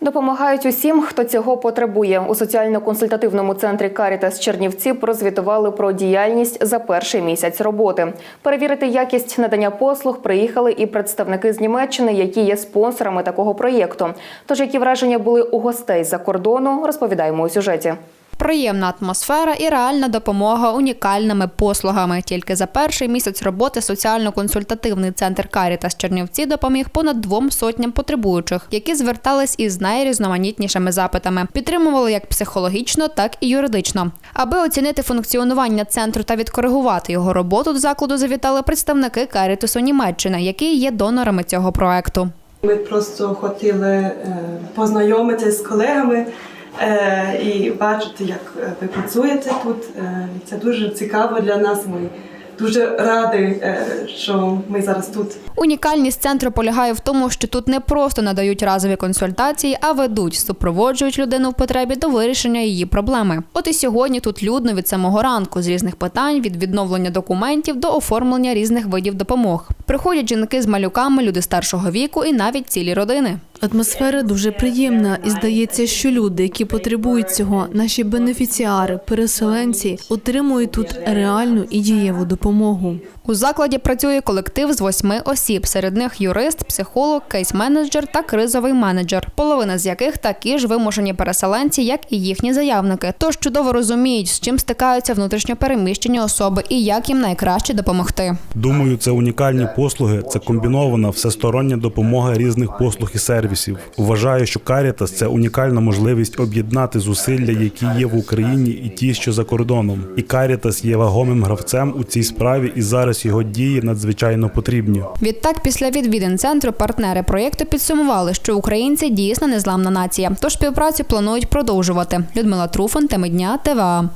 Допомагають усім, хто цього потребує. У соціально-консультативному центрі Карітас Чернівці прозвітували про діяльність за перший місяць роботи. Перевірити якість надання послуг приїхали і представники з Німеччини, які є спонсорами такого проєкту. Тож, які враження були у гостей з-за кордону, розповідаємо у сюжеті. Приємна атмосфера і реальна допомога унікальними послугами. Тільки за перший місяць роботи соціально-консультативний центр Карітас Чернівці допоміг понад двом сотням потребуючих, які звертались із найрізноманітнішими запитами. Підтримували як психологічно, так і юридично. Аби оцінити функціонування центру та відкоригувати його роботу, до закладу завітали представники Карітусу Німеччини, які є донорами цього проекту. Ми просто хотіли е, познайомитися з колегами і бачити, як е, ви працюєте тут. Е, Це дуже цікаво для нас. Ми дуже раді, е, що ми зараз тут. Унікальність центру полягає в тому, що тут не просто надають разові консультації, а ведуть, супроводжують людину в потребі до вирішення її проблеми. От і сьогодні тут людно від самого ранку з різних питань від відновлення документів до оформлення різних видів допомог. Приходять жінки з малюками, люди старшого віку і навіть цілі родини. Атмосфера дуже приємна, і здається, що люди, які потребують цього, наші бенефіціари, переселенці, отримують тут реальну і дієву допомогу. У закладі працює колектив з восьми осіб. Серед них юрист, психолог, кейс-менеджер та кризовий менеджер, половина з яких такі ж вимушені переселенці, як і їхні заявники. Тож чудово розуміють, з чим стикаються внутрішньо переміщені особи і як їм найкраще допомогти. Думаю, це унікальні послуги, це комбінована всестороння допомога різних послуг і сервісів. Вважаю, що Карітас це унікальна можливість об'єднати зусилля, які є в Україні, і ті, що за кордоном. І Карітас є вагомим гравцем у цій справі, і зараз його дії надзвичайно потрібні. Відтак, після відвідин центру партнери проєкту підсумували, що українці дійсно незламна нація. Тож співпрацю планують продовжувати. Людмила Труфан, теми дня, ТВА.